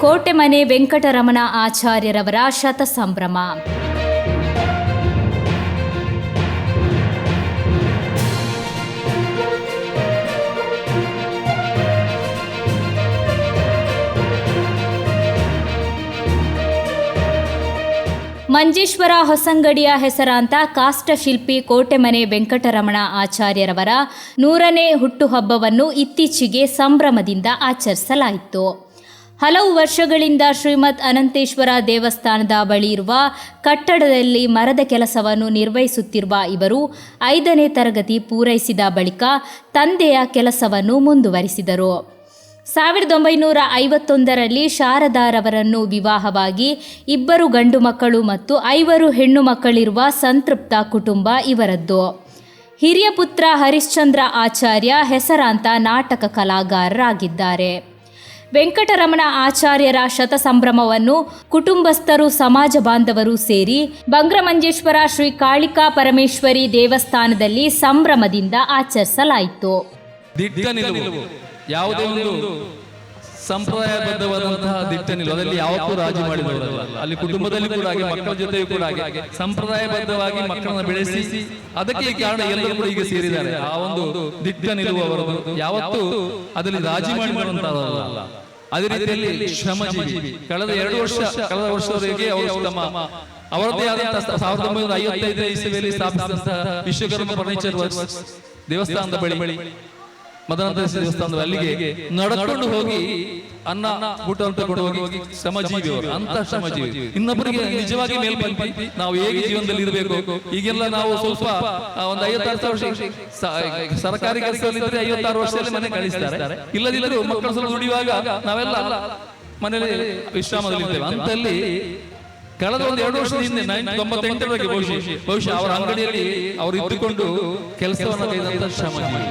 ಕೋಟೆಮನೆ ವೆಂಕಟರಮಣ ಆಚಾರ್ಯರವರ ಶತ ಸಂಭ್ರಮ. ಮಂಜೇಶ್ವರ ಹೊಸಂಗಡಿಯ ಹೆಸರಾಂತ ಕಾಷ್ಟಶಿಲ್ಪಿ ಕೋಟೆಮನೆ ವೆಂಕಟರಮಣ ಆಚಾರ್ಯರವರ ನೂರನೇ ಹುಟ್ಟುಹಬ್ಬವನ್ನು ಇತ್ತೀಚೆಗೆ ಸಂಭ್ರಮದಿಂದ ಆಚರಿಸಲಾಯಿತು. ಹಲವು ವರ್ಷಗಳಿಂದ ಶ್ರೀಮದ್ ಅನಂತೇಶ್ವರ ದೇವಸ್ಥಾನದ ಬಳಿ ಇರುವ ಕಟ್ಟಡದಲ್ಲಿ ಮರದ ಕೆಲಸವನ್ನು ನಿರ್ವಹಿಸುತ್ತಿರುವ ಇವರು ಐದನೇ ತರಗತಿ ಪೂರೈಸಿದ ಬಳಿಕ ತಂದೆಯ ಕೆಲಸವನ್ನು ಮುಂದುವರಿಸಿದರು. ಸಾವಿರದ ಒಂಬೈನೂರ ಐವತ್ತೊಂದರಲ್ಲಿ ಶಾರದಾರವರನ್ನು ವಿವಾಹವಾಗಿ ಇಬ್ಬರು ಗಂಡು ಮಕ್ಕಳು ಮತ್ತು ಐವರು ಹೆಣ್ಣು ಮಕ್ಕಳಿರುವ ಸಂತೃಪ್ತ ಕುಟುಂಬ ಇವರದ್ದು. ಹಿರಿಯ ಪುತ್ರ ಹರಿಶ್ಚಂದ್ರ ಆಚಾರ್ಯ ಹೆಸರಾಂತ ನಾಟಕ ಕಲಾಗಾರರಾಗಿದ್ದಾರೆ. ವೆಂಕಟರಮಣ ಆಚಾರ್ಯರ ಶತಸಂಭ್ರಮವನ್ನು ಕುಟುಂಬಸ್ಥರು ಸಮಾಜ ಬಾಂಧವರು ಸೇರಿ ಬಂಗ್ರಮಂಜೇಶ್ವರ ಶ್ರೀ ಕಾಳಿಕಾ ಪರಮೇಶ್ವರಿ ದೇವಸ್ಥಾನದಲ್ಲಿ ಸಂಭ್ರಮದಿಂದ ಆಚರಿಸಲಾಯಿತು. ಸಂಪ್ರದಾಯಬದ್ಧವಾದಂತಹ ದಿಟ್ಟ ನಿಲುವು ಅದರಲ್ಲಿ ಯಾವತ್ತೂ ರಾಜಿ ಮಾಡಿದವರಲ್ಲ. ಅಲ್ಲಿ ಕುಟುಂಬದಲ್ಲಿ ಕೂಡ ಹಾಗೆ ಮಕ್ಕಳ ಜೊತೆಯೂ ಕೂಡ ಹಾಗೆ. ಸಂಪ್ರದಾಯಬದ್ಧವಾಗಿ ಮಕ್ಕಳನ್ನ ಬೆಳೆಸಿ ಅದಕ್ಕೆ ಕಾರಣ ಎಲ್ಲರೂ ಕೂಡ ಈಗ ಸೇರಿದ್ದಾರೆ. ಆ ಒಂದು ದಿಟ್ಟ ನಿಲುವು ಅವರದು ಯಾವತ್ತೂ ಅದರಲ್ಲಿ ರಾಜಿ ಮಾಡಿರುವಂತಹದಲ್ಲ ಅದೇ ರೀತಿಯಲ್ಲಿ ಶ್ರಮಜೀವಿ. ಕಳೆದ ಎರಡು ವರ್ಷ ಕಳೆದ ವರ್ಷದವರೆಗೆ ಅವರು ತಮ್ಮ ಅವರದೇ ಆದಂತಹ ಸಾವಿರದ ಒಂಬೈನೂರ ಐವತ್ತೈದನೇ ಇಸವಿಯಲ್ಲಿ ಸ್ಥಾಪಿಸಿದಂತಹ ವಿಶ್ವಕರ್ಮ ಫರ್ನಿಚರ್ ವರ್ಕ್ಸ್ ದೇವಸ್ಥಾನದ ಬಳಿ ಮದನಂತರ ದೇವಸ್ಥಾನದ ಅಲ್ಲಿಗೆ ನಡ್ಕೊಂಡು ಹೋಗಿ ಅನ್ನ ಊಟ ಅಂತ ಕೊಂಡು ಹೋಗಿ ಶ್ರಮಜೀವಿ ಅವರು ಅಂತ ಶ್ರಮಜೀವಿ ಇನ್ನೊಬ್ಬರಿಗೆ ನಿಜವಾಗಿ ಮೇಲ್ಪಂತಿ ನಾವು ಹೇಗೆ ಜೀವನದಲ್ಲಿ ಇರಬೇಕು? ಈಗೆಲ್ಲ ನಾವು ಸ್ವಲ್ಪ ಒಂದು ಐವತ್ತಾರು ವರ್ಷ ಸರ್ಕಾರಿ ಕೆಲಸದಲ್ಲಿ ಐವತ್ತಾರು ವರ್ಷದಲ್ಲಿ ಮನೆ ಕಳಿಸ್ತಾರೆ. ಇಲ್ಲದಿಲ್ಲದೆ ಮಕ್ಕಳು ಸ್ವಲ್ಪ ದುಡಿಯುವಾಗ ನಾವೆಲ್ಲ ಮನೆಯಲ್ಲಿ ವಿಶ್ರಾಮದಲ್ಲಿರ್ತೇವೆ ಅಂತಲ್ಲಿ ಕಳೆದ ಒಂದು ಎರಡು ವರ್ಷದ ಹಿಂದೆ ತೊಂಬತ್ತೆಂಟರೊಳಗೆ ಬಹುಶಃ ಬಹುಶಃ ಅವರ ಅಂಗಡಿಯಲ್ಲಿ ಅವರು ಇದ್ದುಕೊಂಡು ಕೆಲಸವನ್ನು ಕೈದಂತ ಶ್ರಮಜೀವಿ.